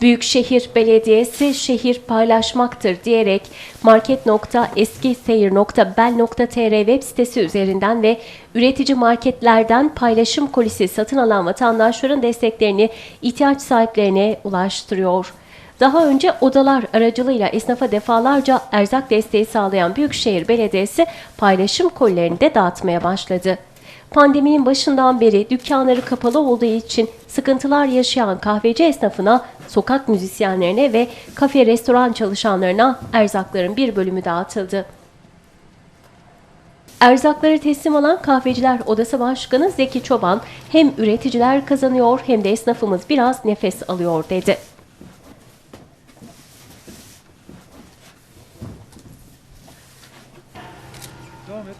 Büyükşehir Belediyesi şehir paylaşmaktır diyerek market.eskiseyir.bel.tr web sitesi üzerinden ve üretici marketlerden paylaşım kolisi satın alan vatandaşların desteklerini ihtiyaç sahiplerine ulaştırıyor. Daha önce odalar aracılığıyla esnafa defalarca erzak desteği sağlayan Büyükşehir Belediyesi paylaşım kolilerini de dağıtmaya başladı. Pandeminin başından beri dükkanları kapalı olduğu için sıkıntılar yaşayan kahveci esnafına, sokak müzisyenlerine ve kafe restoran çalışanlarına erzakların bir bölümü dağıtıldı. Erzakları teslim alan Kahveciler Odası Başkanı Zeki Çoban, hem üreticiler kazanıyor hem de esnafımız biraz nefes alıyor dedi. Devam et.